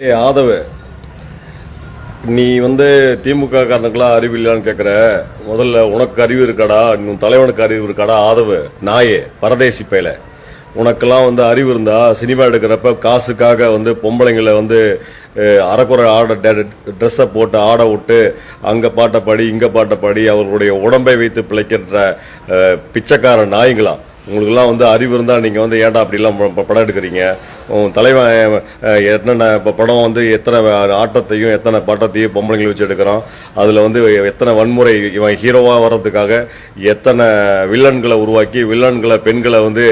ஏ ஆதவ நீ வந்து திமுக காரனுக்கெல்லாம் அறிவு இல்லைன்னு கேட்குற முதல்ல உனக்கு அறிவு இருக்காடா உன் தலைவனுக்கு அறிவு இருக்காடா ஆதவ நாயே பரதேசி பயல. உனக்கெல்லாம் வந்து அறிவு இருந்தா சினிமா எடுக்கிறப்ப காசுக்காக வந்து பொம்பளைங்களை வந்து அரைக்குறை ஆட ட்ரெஸ்ஸை போட்டு ஆட விட்டு அங்கே பாட்டை படி இங்கே பாட்டை படி அவர்களுடைய உடம்பை வைத்து பிழைக்கின்ற பிச்சைக்கார நாய்ங்களா? உங்களுக்கெல்லாம் வந்து அறிவு இருந்தால் நீங்கள் வந்து ஏன்டா அப்படிலாம் ப- படம் எடுக்கிறீங்க? உன் தலைவன் என்னென்ன இப்போ படம் வந்து எத்தனை ஆட்டத்தையும் எத்தனை பாட்டத்தையும் பொம்பளைங்களை வச்சு எடுக்கிறான்? அதில் வந்து எத்தனை வன்முறை இவன் ஹீரோவாக வர்றதுக்காக எத்தனை வில்லன்களை உருவாக்கி வில்லன்களை பெண்களை வந்து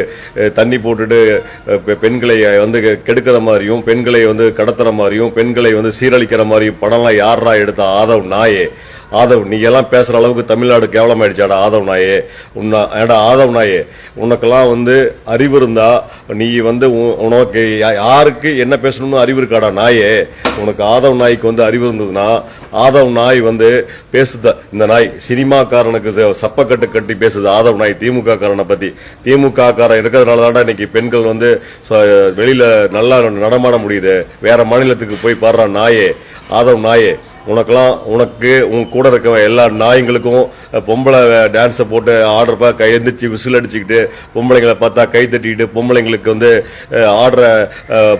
தண்ணி போட்டுட்டு பெண்களை வந்து கெடுக்கிற மாதிரியும் பெண்களை வந்து கடத்துகிற மாதிரியும் பெண்களை வந்து சீரழிக்கிற மாதிரியும் படம்லாம் யாரா எடுத்த ஆதவ் நாயே? ஆதவ் நீ எல்லாம் பேசுகிற அளவுக்கு தமிழ்நாடு கேவலமாயிடுச்சாடா ஆதவ் நாயே? உன்னா ஏடா ஆதவ் நாயே? உனக்கெல்லாம் வந்து அறிவு இருந்தா நீ வந்து உ- உனக்கு யாருக்கு என்ன பேசணும்னு அறிவு இருக்காடா நாயே? உனக்கு ஆதவ் நாய்க்கு வந்து அறிவு இருந்ததுன்னா ஆதவ் நாய் வந்து பேசுத. இந்த நாய் சினிமாக்காரனுக்கு ச- சப்பக்கட்டு கட்டி பேசுது ஆதவ் நாய் திமுக காரனை பத்தி. திமுக காரன் இருக்கிறதுனால தான்டா இன்னைக்கு பெண்கள் வந்து ச- வெளியில நல்லா நடமாட முடியுது. வேற மாநிலத்துக்கு போய் பாடுறான் நாயே. ஆதவ் நாயே. உனக்கெல்லாம் உனக்கு உன் கூட இருக்க எல்லா நாய்ங்களுக்கும் பொம்பளை டான்ஸை போட்டு ஆடுறப்ப கை எந்திரிச்சு விசில் அடிச்சுக்கிட்டு பொம்பளைங்களை பார்த்தா கை தட்டிக்கிட்டு பொம்பளைங்களுக்கு வந்து ஆடுற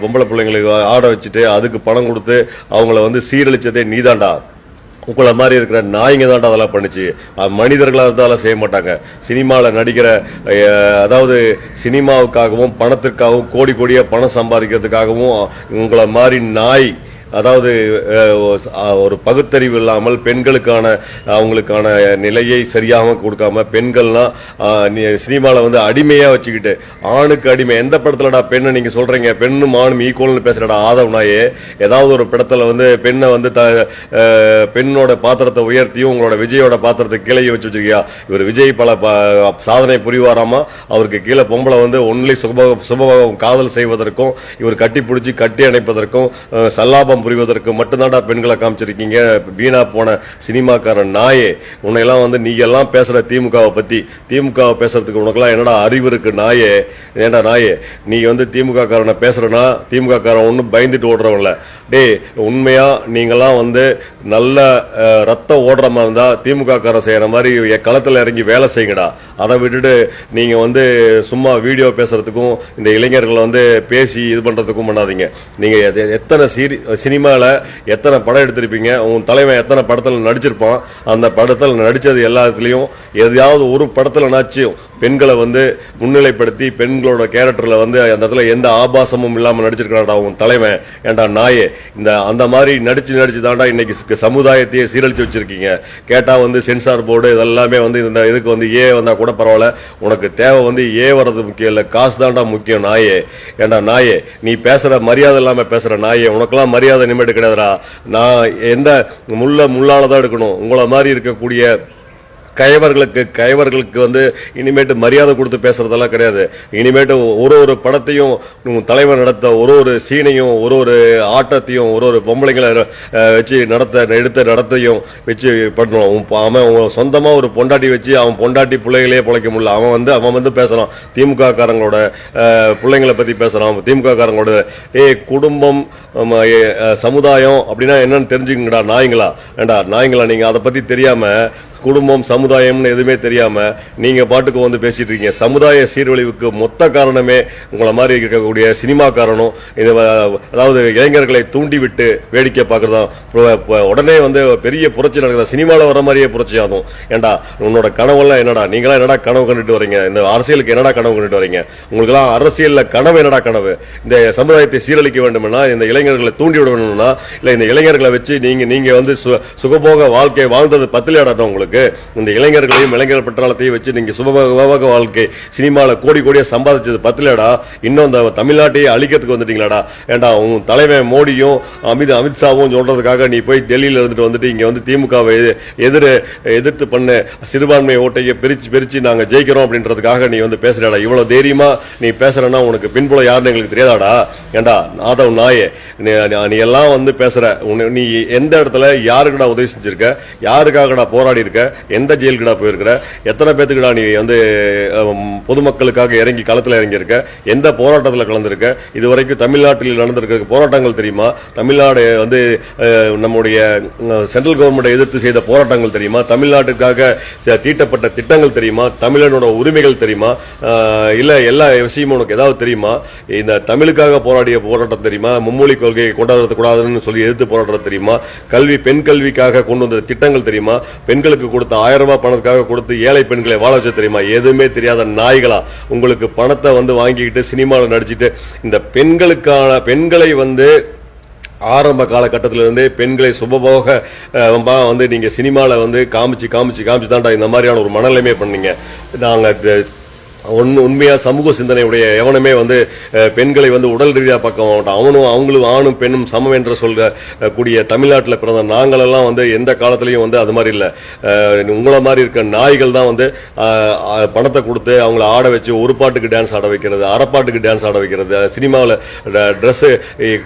பொம்பளை பிள்ளைங்களுக்கு ஆட வச்சுட்டு அதுக்கு பணம் கொடுத்து அவங்கள வந்து சீரழிச்சதே நீதாண்டா உங்களை மாதிரி இருக்கிற நாய்ங்க தான்டா அதெல்லாம் பண்ணுச்சு. மனிதர்களாக இருந்தாலும் அதெல்லாம் செய்ய மாட்டாங்க. சினிமாவில் நடிக்கிற அதாவது சினிமாவுக்காகவும் பணத்துக்காகவும் கோடி கோடியாக பணம் சம்பாதிக்கிறதுக்காகவும் உங்களை மாதிரி நாய் அதாவது ஒரு பகுத்தறிவு இல்லாமல் பெண்களுக்கான அவங்களுக்கான நிலையை சரியாக கொடுக்காம பெண்கள்லாம் சினிமாவில் வந்து அடிமையாக வச்சுக்கிட்டு ஆணுக்கு அடிமை எந்த படத்துலடா பெண்ணை நீங்கள் சொல்கிறீங்க பெண்ணும் ஆணும் ஈக்குவல்னு பேசுகிறடா ஆதவனாயே ஏதாவது ஒரு படத்தில் வந்து பெண்ணை வந்து த- பெண்ணோட பாத்திரத்தை உயர்த்தியும் உங்களோட விஜயோட பாத்திரத்தை கீழே வச்சு வச்சிருக்கியா? இவர் விஜய் பல சாதனை புரிவாராமா? அவருக்கு கீழே பொம்பளை வந்து ஒன்லி சுப சுபபோகம் காதல் செய்வதற்கும் இவர் கட்டி பிடிச்சி கட்டி அணைப்பதற்கும் சல்லாபம் புரிவதற்கு மட்டும்தான்டா பெண்களை காமிச்சிருக்கீங்க. வீணா போன சினிமாக்காரன் நாயே உன்னையெல்லாம் வந்து நீ எல்லாம் பேசுற திமுகவை பத்தி திமுகவை பேசுறதுக்கு உனக்கெல்லாம் என்னடா அறிவு இருக்கு நாயே? ஏன்டா நாயே நீ வந்து திமுக காரனை பேசுறனா? திமுக காரன் ஒன்றும் பயந்துட்டு ஓடுறவங்கள டேய் உண்மையா நீங்கெல்லாம் வந்து நல்ல ரத்தம் ஓடுற மாதிரி இருந்தா திமுக காரன் செய்யற மாதிரி களத்தில் களத்துல இறங்கி வேலை செய்யுங்கடா அதை விட்டுட்டு நீங்க வந்து சும்மா வீடியோ பேசுறதுக்கும் இந்த இளைஞர்களை வந்து பேசி இது பண்றதுக்கும் பண்ணாதீங்க. நீங்க எத்தனை சீரி சினிமாவில் எத்தனை படம் எடுத்திருப்பீங்க? உன் தலைவன் எத்தனை படத்தில் நடிச்சிருப்பான்? அந்த படத்தில் நடிச்சது எல்லாத்துலயும் எதையாவது ஒரு படத்தில் நாச்சும் பெண்களை வந்து முன்னிலைப்படுத்தி பெண்களோட கேரக்டர்ல வந்து அந்த இடத்துல எந்த ஆபாசமும் இல்லாம நடிச்சிருக்காடா உன் தலைவன். ஏண்டா நாயே? இந்த அந்த மாதிரி நடிச்சு நடிச்சு தாண்டா இன்னைக்கு சமுதாயத்தையே சீரழிச்சு வச்சிருக்கீங்க. கேட்டா வந்து சென்சார் போர்டு இதெல்லாமே வந்து இந்த இதுக்கு வந்து ஏ வந்தா கூட பரவாயில்ல. உனக்கு தேவை வந்து ஏ வர்றது முக்கியம் இல்ல. காசு தான்டா முக்கியம் நாயே. ஏண்டா நாயே நீ பேசுற மரியாதை இல்லாம பேசுற நாயே. உனக்கெல்லாம் மரியாதை நிமிடம் கிடையாதுடா நான் எந்த முள்ள முள்ளால தான் எடுக்கணும். உங்களை மாதிரி இருக்கக்கூடிய கயவர்களுக்கு கயவர்களுக்கு வந்து இனிமேட்டு மரியாதை கொடுத்து பேசுறதெல்லாம் கிடையாது. இனிமேட்டு ஒரு ஒரு படத்தையும் உன் தலைவர் நடத்த ஒரு ஒரு சீனையும் ஒரு ஒரு ஆட்டத்தையும் ஒரு ஒரு பொம்பளைங்களை வச்சு நடத்த எடுத்த நடத்தையும் வச்சு பண்ணணும் அவன் உன் ஒரு பொண்டாட்டி வச்சு அவன் பொண்டாட்டி பிள்ளைகளே பிழைக்க முடியல. அவன் வந்து அவன் வந்து பேசுகிறான் திமுக காரங்களோட பிள்ளைங்களை பற்றி பேசுறான். திமுக காரங்களோட ஏய் குடும்பம் சமுதாயம் அப்படின்னா என்னன்னு தெரிஞ்சுக்கங்கடா நாய்ங்களா? ஏண்டா நாய்ங்களா நீங்கள் அதை பற்றி தெரியாமல் குடும்பம் சமுதாயம்னு எதுவுமே தெரியாம நீங்க பாட்டுக்கு வந்து பேசிட்டு இருக்கீங்க. சமுதாய சீர்வழிவுக்கு மொத்த காரணமே உங்களை மாதிரி இருக்கக்கூடிய சினிமாக்காரனும் இது அதாவது இளைஞர்களை தூண்டிவிட்டு வேடிக்கை பார்க்கறதா உடனே வந்து பெரிய புரட்சி நடக்குதா? சினிமாவில் வர மாதிரியே புரட்சி ஆகும். ஏண்டா உன்னோட கனவெல்லாம் என்னடா? நீங்களாம் என்னடா கனவு கண்டுட்டு வரீங்க? இந்த அரசியலுக்கு என்னடா கனவு கண்டுட்டு வரீங்க? உங்களுக்குலாம் அரசியலில் கனவு என்னடா கனவு? இந்த சமுதாயத்தை சீரழிக்க வேண்டும்னா இந்த இளைஞர்களை தூண்டி விட வேணும்னா இல்லை இந்த இளைஞர்களை வச்சு நீங்கள் நீங்கள் வந்து சு- சுகபோக வாழ்க்கையை வாழ்ந்தது பத்திலையாடட்டும் உங்களுக்கு. இந்த இளைஞர்களையும் இளைஞர் பட்டாளத்தையும் வச்சு நீங்க சுகபோக வாழ்க்கை சினிமாவில் கோடி கோடியா சம்பாதிச்சது பத்திலடா. இன்னும் இந்த தமிழ்நாட்டையே அழிக்கிறதுக்கு வந்துட்டீங்களாடா. ஏண்டா உன் தலைவன் மோடியும் அமித் அமித்ஷாவும் சொல்றதுக்காக நீ போய் டெல்லியில் இருந்துட்டு வந்துட்டு இங்கே வந்து திமுகவை எதிர எதிர்த்து பண்ண சிறுபான்மை ஓட்டையை பிரித்து பிரித்து நாங்கள் ஜெயிக்கிறோம் அப்படின்றதுக்காக நீ வந்து பேசுறடா. இவ்வளோ தைரியமாக நீ பேசுகிறேன்னா உனக்கு பின்புலம் யாருன்னு எங்களுக்கு தெரியாதாடா. ஏண்டா நாதவ் நாயே. நீ- நீ எல்லாம் வந்து பேசுற. உன்னை- நீ எந்த இடத்துல யாருக்குடா உதவி செஞ்சுருக்க? யாருக்காகடா போராடி இருக்க எந்த ஜெயிலுக்குடா போயிருக்கிற? எத்தனை பேத்துக்குடா நீ வந்து பொதுமக்களுக்காக இறங்கி களத்தில் இறங்கியிருக்க? எந்த போராட்டத்தில் கலந்துருக்க? இது வரைக்கும் தமிழ்நாட்டில் நடந்திருக்க போராட்டங்கள் தெரியுமா? தமிழ்நாடு வந்து நம்முடைய சென்ட்ரல் கவர்மெண்ட்டை எதிர்த்து செய்த போராட்டங்கள் தெரியுமா? தமிழ்நாட்டுக்காக தீட்டப்பட்ட திட்டங்கள் தெரியுமா? தமிழனோட உரிமைகள் தெரியுமா? இல்லை எல்லா விஷயமும் உனக்கு ஏதாவது தெரியுமா? இந்த தமிழுக்காக போராடிய போராட்டம் தெரியுமா? மும்மொழி கொள்கையை கொண்டாடுறது கூடாதுன்னு சொல்லி எதிர்த்து போராடுறது தெரியுமா? கல்வி பெண் கல்விக்காக கொண்டு வந்த திட்டங்கள் தெரியுமா? பெண்களுக்கு கொடுத்த ஆயிரம் ரூபாய் பணத்துக்காக கொடுத்து ஏழை பெண்களை வாழ வச்ச தெரியுமா? எதுவுமே தெரியாத நாய்களா உங்களுக்கு பணத்தை வந்து வாங்கிக்கிட்டு சினிமாவில் நடிச்சுட்டு இந்த பெண்களுக்கான பெண்களை வந்து ஆரம்ப காலகட்டத்திலிருந்தே பெண்களை சுபபோக வந்து நீங்கள் சினிமாவில் வந்து காமிச்சு காமிச்சு காமிச்சு தான்டா இந்த மாதிரியான ஒரு மனநிலைமை பண்ணீங்க. நாங்கள் உண்- உண்மையாக சமூக சிந்தனையுடைய எவனுமே வந்து பெண்களை வந்து உடல் ரீதியாக பக்கம் மாட்டான். அவனும் அவங்களும் ஆணும் பெண்ணும் சமம் என்று சொல்கிற கூடிய தமிழ்நாட்டில் பிறந்த நாங்களெல்லாம் வந்து எந்த காலத்துலையும் வந்து அது மாதிரி இல்லை. உங்களை மாதிரி இருக்க நாய்கள் தான் வந்து பணத்தை கொடுத்து அவங்கள ஆட வச்சு ஒரு பாட்டுக்கு டான்ஸ் ஆட வைக்கிறது அரைப்பாட்டுக்கு டான்ஸ் ஆட வைக்கிறது. சினிமாவில் ட்ரெஸ்ஸு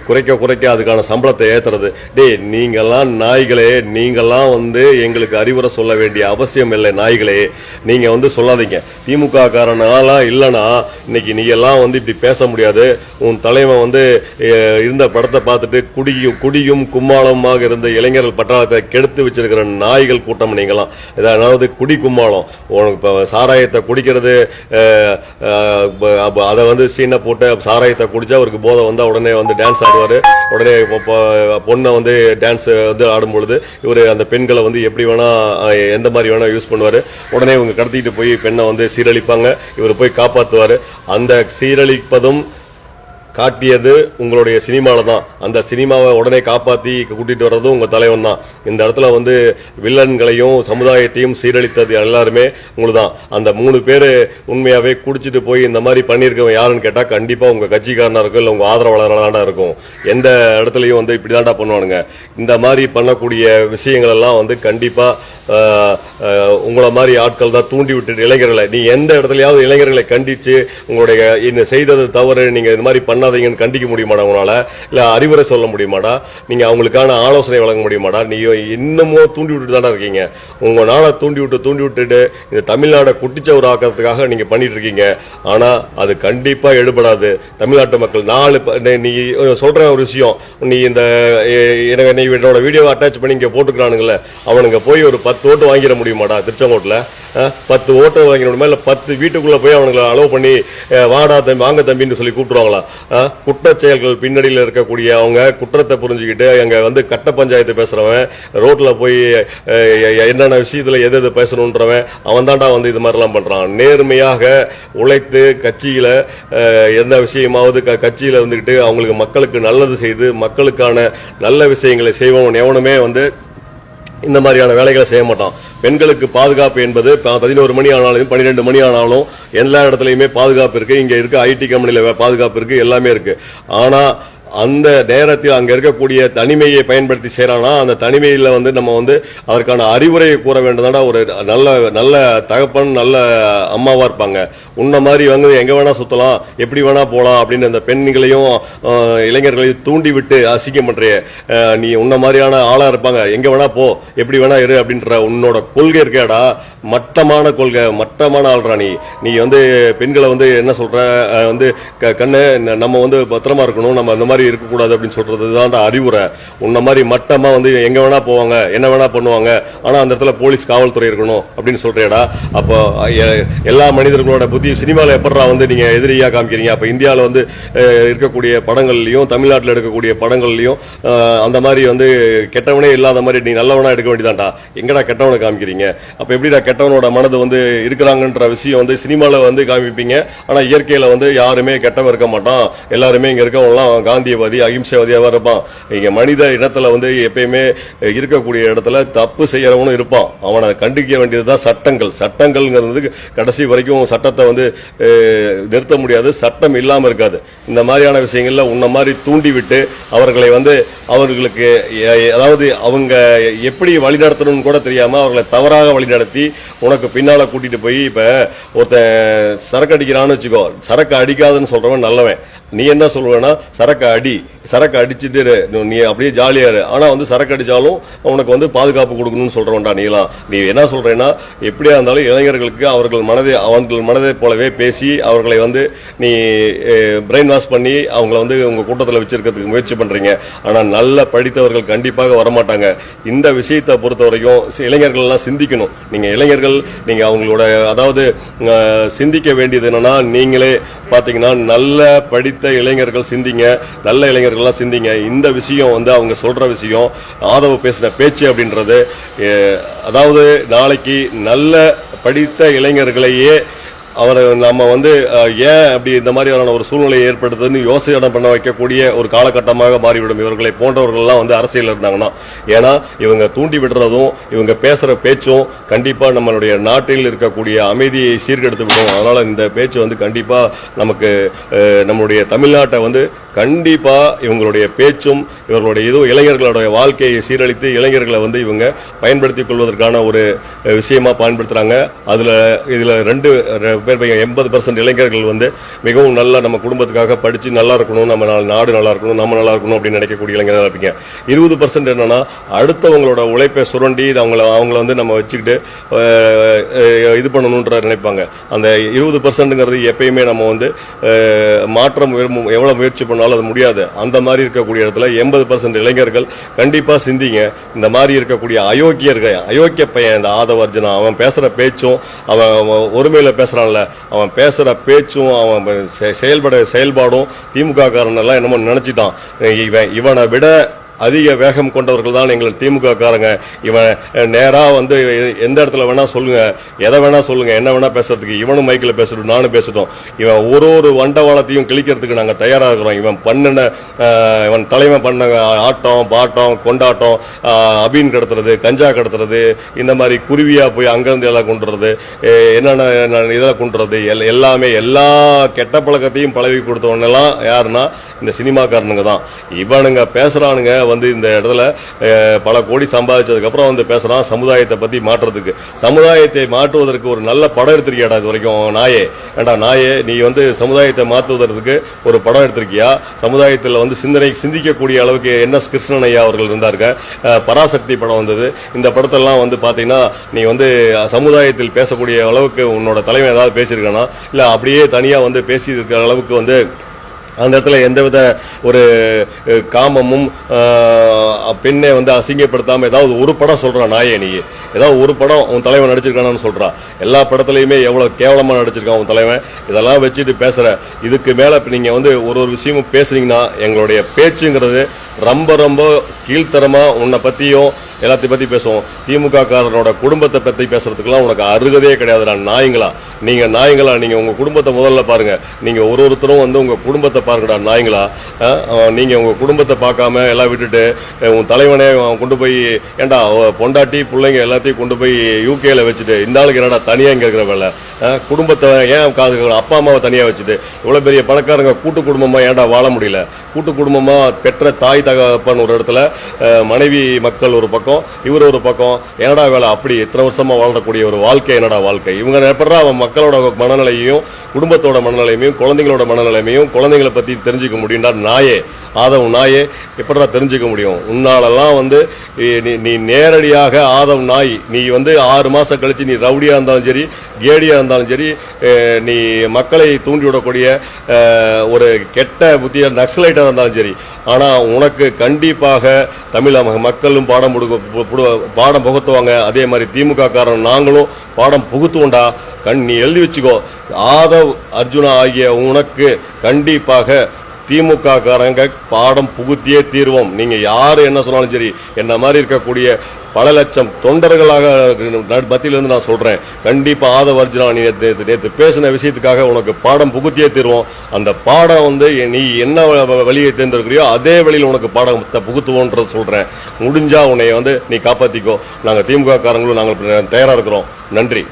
குறைக்க குறைக்க அதுக்கான சம்பளத்தை ஏற்றுறது டேய் நீங்கள்லாம் நாய்களே நீங்கள்லாம் வந்து எங்களுக்கு அறிவுரை சொல்ல வேண்டிய அவசியம் இல்லை நாய்களே. நீங்கள் வந்து சொல்லாதீங்க. திமுக காரனாலாம் இல்லைன்னா இன்னைக்கு நீ எல்லாம் வந்து இப்படி பேச முடியாது. உன் தலைவன் வந்து இருந்த படத்தை பார்த்துட்டு குடியும் குடியும் கும்மாளமாக இருந்த இளைஞர்கள் பட்டாளத்தை கெடுத்து வச்சிருக்கிற நாய்கள் கூட்டம் நீங்களாம். அதாவது குடி கும்மாளம். உனக்கு இப்போ சாராயத்தை குடிக்கிறது அதை வந்து சீனை போட்டு சாராயத்தை குடிச்சா அவருக்கு போதை வந்தால் உடனே வந்து டான்ஸ் ஆடுவார். உடனே பொண்ணை வந்து டான்ஸ் வந்து ஆடும் பொழுது இவர் அந்த பெண்களை வந்து எப்படி வேணால் எந்த மாதிரி வேணால் யூஸ் பண்ணுவார். உடனே இவங்க கடத்திட்டு போய் பெண்ணை வந்து சீரழிப்பாங்க. இவர் போய் காப்பாற்றுவார் அந்த சீரழிப்பதும் காட்டியது உங்களுடைய சினிமாவில் தான். அந்த சினிமாவை உடனே காப்பாற்றி கூட்டிகிட்டு வர்றதும் உங்கள் தலைவன் தான். இந்த இடத்துல வந்து வில்லன்களையும் சமுதாயத்தையும் சீரழித்தது எல்லாருமே உங்களுக்கு தான் அந்த மூணு பேர் உண்மையாகவே குடிச்சிட்டு போய் இந்த மாதிரி பண்ணியிருக்கவன் யாருன்னு கேட்டால் கண்டிப்பாக உங்கள் கட்சிக்காரனாக இருக்கும் இல்லை உங்கள் ஆதரவாளர்களாக இருக்கும். எந்த இடத்துலையும் வந்து இப்படிதான்டா பண்ணுவானுங்க. இந்த மாதிரி பண்ணக்கூடிய விஷயங்கள் எல்லாம் வந்து கண்டிப்பாக உங்களை மாதிரி ஆட்கள் தான் தூண்டி விட்டு இளைஞர்களை நீ எந்த இடத்துலையாவது இளைஞர்களை கண்டித்து உங்களுடைய இந்த செய்தது தவறு நீங்கள் இது மாதிரி பண்ண பண்ணாதீங்கன்னு கண்டிக்க முடியுமாடா உங்களால் இல்லை அறிவுரை சொல்ல முடியுமாடா? நீங்கள் அவங்களுக்கான ஆலோசனை வழங்க முடியுமாடா? நீ இன்னமும் தூண்டி விட்டுட்டு தானே இருக்கீங்க. உங்கள் நாளை தூண்டி விட்டு தூண்டி விட்டுட்டு இந்த தமிழ்நாடை குட்டிச்சவர் ஆக்கிறதுக்காக நீங்கள் பண்ணிட்டு இருக்கீங்க. ஆனால் அது கண்டிப்பாக எடுபடாது. தமிழ்நாட்டு மக்கள் நாலு நீ- சொல்கிற ஒரு விஷயம். நீ இந்த எனக்கு நீ என்னோட வீடியோ அட்டாச் பண்ணி இங்கே போட்டுக்கிறானுங்களே அவனுங்க போய் ஒரு பத்து ஓட்டு வாங்கிட முடியுமாடா திருச்செங்கோட்டில்? பத்து ஓட்டு வாங்கிட முடியுமா? இல்லை பத்து வீட்டுக்குள்ளே போய் அவனுங்களை அலோவ் பண்ணி வாடா தம்பி வாங்க தம்பின்னு சொல்லி கூப்பிடுவாங்களா குற்ற செயல்கள் பின்னணியில் இருக்கக்கூடிய அவங்க குற்றத்தை புரிஞ்சுக்கிட்டு அங்கே வந்து கட்ட பஞ்சாயத்து பேசுகிறவன் ரோட்டில் போய் என்னென்ன விஷயத்தில் எது எது பேசணுன்றவன் அவன் தான்டா வந்து இது மாதிரிலாம் பண்ணுறான் நேர்மையாக உழைத்து கட்சியில் எந்த விஷயமாவது க- கட்சியில் இருந்துக்கிட்டு அவங்களுக்கு மக்களுக்கு நல்லது செய்து மக்களுக்கான நல்ல விஷயங்களை செய்வன் எவனுமே வந்து இந்த மாதிரியான வேலைகளை செய்ய மாட்டான். பெண்களுக்கு பாதுகாப்பு என்பது பதினோரு மணி ஆனாலும் பன்னிரெண்டு மணி ஆனாலும் எல்லா இடத்துலையுமே பாதுகாப்பு இருக்கு. இங்க இருக்க ஐடி கம்பெனியில் பாதுகாப்பு இருக்கு எல்லாமே இருக்கு. ஆனா அந்த நேரத்தில் அங்கே இருக்கக்கூடிய தனிமையை பயன்படுத்தி செய்கிறானா அந்த தனிமையில் வந்து நம்ம வந்து அதற்கான அறிவுரையை கூற வேண்டியதான ஒரு நல்ல நல்ல தகப்பன் நல்ல அம்மாவாக இருப்பாங்க. உன்ன மாதிரி வந்து எங்கே வேணால் சுற்றலாம் எப்படி வேணால் போகலாம் அப்படின்னு அந்த பெண்களையும் இளைஞர்களையும் தூண்டி விட்டு அசிங்கம் நீ உன்ன மாதிரியான ஆளாக இருப்பாங்க. எங்கே வேணால் போ எப்படி வேணால் இரு அப்படின்ற உன்னோட கொள்கை இருக்கேடா. மட்டமான கொள்கை மட்டமான ஆள்றா நீ. நீ வந்து பெண்களை வந்து என்ன சொல்கிற வந்து க- கண்ணு நம்ம வந்து பத்திரமா இருக்கணும். நம்ம அந்த மாதிரி மாதிரி இருக்கக்கூடாது அப்படின்னு சொல்றது தான் அறிவுரை. உன்ன மாதிரி மட்டமா வந்து எங்க வேணா போவாங்க என்ன வேணா பண்ணுவாங்க ஆனா அந்த இடத்துல போலீஸ் காவல்துறை இருக்கணும் அப்படின்னு சொல்றியடா. அப்போ எல்லா மனிதர்களோட புத்தி சினிமாவில் எப்படா வந்து நீங்க எதிரியா காமிக்கிறீங்க? அப்ப இந்தியாவில் வந்து இருக்கக்கூடிய படங்கள்லையும் தமிழ்நாட்டில் எடுக்கக்கூடிய படங்கள்லையும் அந்த மாதிரி வந்து கெட்டவனே இல்லாத மாதிரி நீ நல்லவனா எடுக்க வேண்டியதான்டா. எங்கடா கெட்டவனை காமிக்கிறீங்க? அப்ப எப்படிடா கெட்டவனோட மனது வந்து இருக்கிறாங்கன்ற விஷயம் வந்து சினிமாவில் வந்து காமிப்பீங்க? ஆனா இயற்கையில வந்து யாருமே கெட்டவன் இருக்க மாட்டான். எல்லாருமே இங்க காந்தி காந்தியவாதி அகிம்சைவாதியாவா இருப்பான். இங்கே மனித இனத்தில் வந்து எப்பயுமே இருக்கக்கூடிய இடத்துல தப்பு செய்யறவனும் இருப்பான். அவனை கண்டிக்க வேண்டியதுதான் சட்டங்கள். சட்டங்கள்ங்கிறது கடைசி வரைக்கும் சட்டத்தை வந்து நிறுத்த முடியாது. சட்டம் இல்லாமல் இருக்காது. இந்த மாதிரியான விஷயங்கள்ல உன்ன மாதிரி தூண்டிவிட்டு அவர்களை வந்து அவர்களுக்கு அதாவது அவங்க எப்படி வழிநடத்தணும்னு கூட தெரியாமல் அவர்களை தவறாக வழிநடத்தி உனக்கு பின்னால் கூட்டிகிட்டு போய் இப்போ ஒருத்தன் சரக்கு அடிக்கிறான்னு வச்சுக்கோ. சரக்கு அடிக்காதுன்னு சொல்கிறவன் நல்லவன். நீ என்ன சொல்லுவேன்னா சரக்கு அடி. சரக்கு அடிச்சுட்டு நீ- அப்படியே ஜாலியாக இரு. ஆனால் வந்து சரக்கு அடித்தாலும் உனக்கு வந்து பாதுகாப்பு கொடுக்கணும்னு சொல்கிறவன்டா நீலாம் நீ என்ன சொல்கிறேன்னா எப்படியா இருந்தாலும் இளைஞர்களுக்கு அவர்கள் மனதை அவர்கள் மனதை போலவே பேசி அவர்களை வந்து நீ பிரெயின் வாஷ் பண்ணி அவங்கள வந்து உங்கள் கூட்டத்தில் வச்சுருக்கிறதுக்கு முயற்சி பண்ணுறீங்க ஆனால் நல்ல படித்தவர்கள் கண்டிப்பாக வரமாட்டாங்க. இந்த விஷயத்தை பொறுத்த வரைக்கும் இளைஞர்கள்லாம் இளைஞர்கள் எல்லாம் சிந்திக்கணும். நீங்கள் இளைஞர்கள் நீங்கள் அவங்களோட அதாவது சிந்திக்க வேண்டியது என்னென்னா நீங்களே பார்த்தீங்கன்னா நல்ல படித்த இளைஞர்கள் சிந்திங்க. நல்ல இளைஞர்கள் இளைஞர்கள்லாம் சிந்திங்க. இந்த விஷயம் வந்து அவங்க சொல்ற விஷயம் ஆதவ பேசின பேச்சு அப்படின்றது அதாவது நாளைக்கு நல்ல படித்த இளைஞர்களையே அவரை நம்ம வந்து ஏன் அப்படி இந்த மாதிரியான ஒரு சூழ்நிலையை ஏற்படுத்துதுன்னு யோசனை பண்ண வைக்கக்கூடிய ஒரு காலகட்டமாக மாறிவிடும். இவர்களை போன்றவர்கள்லாம் வந்து அரசியல் இருந்தாங்கன்னா ஏன்னா இவங்க தூண்டி விடுறதும் இவங்க பேசுகிற பேச்சும் கண்டிப்பாக நம்மளுடைய நாட்டில் இருக்கக்கூடிய அமைதியை சீர்கெடுத்து விடும். அதனால் இந்த பேச்சு வந்து கண்டிப்பாக நமக்கு நம்மளுடைய தமிழ்நாட்டை வந்து கண்டிப்பாக இவங்களுடைய பேச்சும் இவர்களுடைய இதுவும் இளைஞர்களுடைய வாழ்க்கையை சீரழித்து இளைஞர்களை வந்து இவங்க பயன்படுத்திக் கொள்வதற்கான ஒரு விஷயமா பயன்படுத்துகிறாங்க அதில் இதில் ரெண்டு ரெ- பேர் எண்பது பர்சன்ட் இளைஞர்கள் வந்து மிகவும் நல்லா நம்ம குடும்பத்துக்காக படித்து நல்லா இருக்கணும் நம்ம நாடு நல்லா இருக்கணும் நம்ம நல்லா இருக்கணும் அப்படின்னு நினைக்கக்கூடிய இளைஞர்கள் இருப்பீங்க. இருபது பர்சன்ட் என்னன்னா அடுத்தவங்களோட உழைப்பை சுரண்டி இது அவங்கள அவங்கள வந்து நம்ம வச்சுக்கிட்டு இது பண்ணணுன்ற நினைப்பாங்க. அந்த இருபது பர்சன்ட்ங்கிறது எப்பயுமே நம்ம வந்து மாற்றம் எவ்வளோ முயற்சி பண்ணாலும் அது முடியாது. அந்த மாதிரி இருக்கக்கூடிய இடத்துல எண்பது பர்சன்ட் இளைஞர்கள் கண்டிப்பாக சிந்திங்க. இந்த மாதிரி இருக்கக்கூடிய அயோக்கியர்கள் அயோக்கிய பையன் இந்த ஆதவர்ஜனா அவன் பேசுகிற பேச்சும் அவன் ஒருமையில் பேசுகிறான் பேசுறான்ல அவன் பேசுற பேச்சும் அவன் செயல்பட செயல்பாடும் திமுக காரன் எல்லாம் என்னமோ நினைச்சிட்டான். இவன் இவனை விட அதிக வேகம் கொண்டவர்கள் தான் எங்கள் திமுக காரங்க இவன் நேராக வந்து எ- எந்த இடத்துல வேணா சொல்லுங்க. எதை வேணா சொல்லுங்க. என்ன வேணா பேசுறதுக்கு இவனும் மைக்கில் பேசட்டும் நானும் பேசட்டும். இவன் ஒரு ஒரு வண்டவாளத்தையும் கிழிக்கிறதுக்கு நாங்கள் தயாராக இருக்கிறோம். இவன் பண்ணின இவன் தலைமை பண்ண ஆட்டம் பாட்டம் கொண்டாட்டம் அபீன் கடத்துறது கஞ்சா கடத்துறது இந்த மாதிரி குருவியா போய் அங்கேருந்து எல்லாம் கொண்டுறது என்னென்ன இதெல்லாம் கொண்டுறது எல்- எல்லாமே எல்லா கெட்ட பழக்கத்தையும் பழகி கொடுத்தவனெல்லாம் யாருன்னா இந்த சினிமாக்காரனுங்க தான். இவனுங்க பேசுறானுங்க வந்து இந்த இடத்துல பல கோடி சம்பாதிச்சதுக்கப்புறம் வந்து பேசுகிறான் சமுதாயத்தை பற்றி மாற்றுறதுக்கு. சமுதாயத்தை மாற்றுவதற்கு ஒரு நல்ல படம் எடுத்திருக்கியாடா இது வரைக்கும் நாயே? ஏண்டா நாயே நீ வந்து சமுதாயத்தை மாற்றுவதற்கு ஒரு படம் எடுத்திருக்கியா? சமுதாயத்தில் வந்து சிந்தனை சிந்திக்கக்கூடிய அளவுக்கு என் எஸ் கிருஷ்ணன் ஐயா அவர்கள் இருந்தாருங்க பராசக்தி படம் வந்தது. இந்த படத்தெல்லாம் வந்து பார்த்தீங்கன்னா நீ வந்து சமுதாயத்தில் பேசக்கூடிய அளவுக்கு உன்னோட தலைமை ஏதாவது பேசியிருக்கானா? இல்லை அப்படியே தனியாக வந்து பேசியிருக்கிற அளவுக்கு வந்து அந்த இடத்துல எந்தவித ஒரு காமமும் பெண்ணை வந்து அசிங்கப்படுத்தாம ஏதாவது ஒரு படம் சொல்றான் நாயே நீ. ஏதாவது ஒரு படம் உன் தலைவன் நடிச்சிருக்கானான்னு சொல்கிறான் எல்லா படத்துலையுமே எவ்வளோ கேவலமாக நடிச்சிருக்கான் உன் தலைவன். இதெல்லாம் வச்சுட்டு பேசுகிற இதுக்கு மேலே இப்போ நீங்கள் வந்து ஒரு ஒரு விஷயமும் பேசுனீங்கன்னா எங்களுடைய பேச்சுங்கிறது ரொம்ப ரொம்ப கீழ்த்தரமாக உன்னை பற்றியும் எல்லாத்தையும் பற்றி பேசுவோம். திமுக காரனோட குடும்பத்தை பற்றி பேசுறதுக்கெல்லாம் உனக்கு அருகதே கிடையாதுடா நாய்ங்களா? நீங்கள் நாய்ங்களா? நீங்கள் உங்கள் குடும்பத்தை முதல்ல பாருங்கள் நீங்கள் ஒரு ஒருத்தரும் வந்து உங்கள் குடும்பத்தை பாருங்கடா நாய்ங்களா? நீங்கள் உங்கள் குடும்பத்தை பார்க்காம எல்லாம் விட்டுட்டு உன் தலைவனே கொண்டு போய் ஏண்டா பொண்டாட்டி பிள்ளைங்க எல்லாம் எல்லாத்தையும் கொண்டு போய் யூகேல வச்சுட்டு இந்த ஆளுக்கு என்னடா தனியா இங்க இருக்கிற வேலை? குடும்பத்தை ஏன் காது அப்பா அம்மாவை தனியாக வச்சுது? இவ்வளோ பெரிய பணக்காரங்க கூட்டு குடும்பமாக ஏன்டா வாழ முடியல? கூட்டு குடும்பமாக பெற்ற தாய் தகப்பன் ஒரு இடத்துல மனைவி மக்கள் ஒரு பக்கம் இவர் ஒரு பக்கம். என்னடா வேலை அப்படி? இத்தனை வருஷமாக வாழக்கூடிய ஒரு வாழ்க்கை என்னடா வாழ்க்கை? இவங்க எப்படா அவன் மக்களோட மனநிலையையும் குடும்பத்தோட மனநிலைமையும் குழந்தைங்களோட மனநிலைமையும் குழந்தைங்களை பற்றி தெரிஞ்சுக்க முடியும்டா? நாயே. ஆதவ் நாயே. எப்படா தெரிஞ்சுக்க முடியும்? உன்னாலெல்லாம் வந்து நீ- நேரடியாக ஆதவ் நாய். நீ வந்து ஆறு மாதம் கழிச்சு நீ ரவுடியாக இருந்தாலும் சரி கேடியாக இருந்தாலும் இருந்தாலும் சரி நீ மக்களை தூண்டி விடக்கூடிய ஒரு கெட்ட புத்திய நக்சலைட்டாக இருந்தாலும் சரி. ஆனால் உனக்கு கண்டிப்பாக தமிழக மக்களும் பாடம் புடு- பாடம் புகுத்துவாங்க. அதே மாதிரி திமுக காரன் நாங்களும் பாடம் புகுத்துவோண்டா கண் நீ எழுதி வச்சுக்கோ. ஆதவ் அர்ஜுனா ஆகிய உனக்கு கண்டிப்பாக திமுக காரங்க பாடம் புகுத்தியே தீர்வோம். நீங்கள் யார் என்ன சொன்னாலும் சரி என்ன மாதிரி இருக்கக்கூடிய பல லட்சம் தொண்டர்களாக மத்தியிலிருந்து நான் சொல்கிறேன் கண்டிப்பாக ஆதவ அர்ஜுனா நீ நேற்று நேற்று பேசின விஷயத்துக்காக உனக்கு பாடம் புகுத்தியே தருவோம். அந்த பாடம் வந்து நீ என்ன வ- வழியை தேர்ந்தெடுக்கிறியோ அதே வழியில் உனக்கு பாடம் புகுத்துவோன்றத சொல்கிறேன் முடிஞ்சால் உன்னை வந்து நீ காப்பாற்றிக்கோ நாங்கள் திமுக காரங்களும் நாங்கள் தயாராக இருக்கிறோம். நன்றி.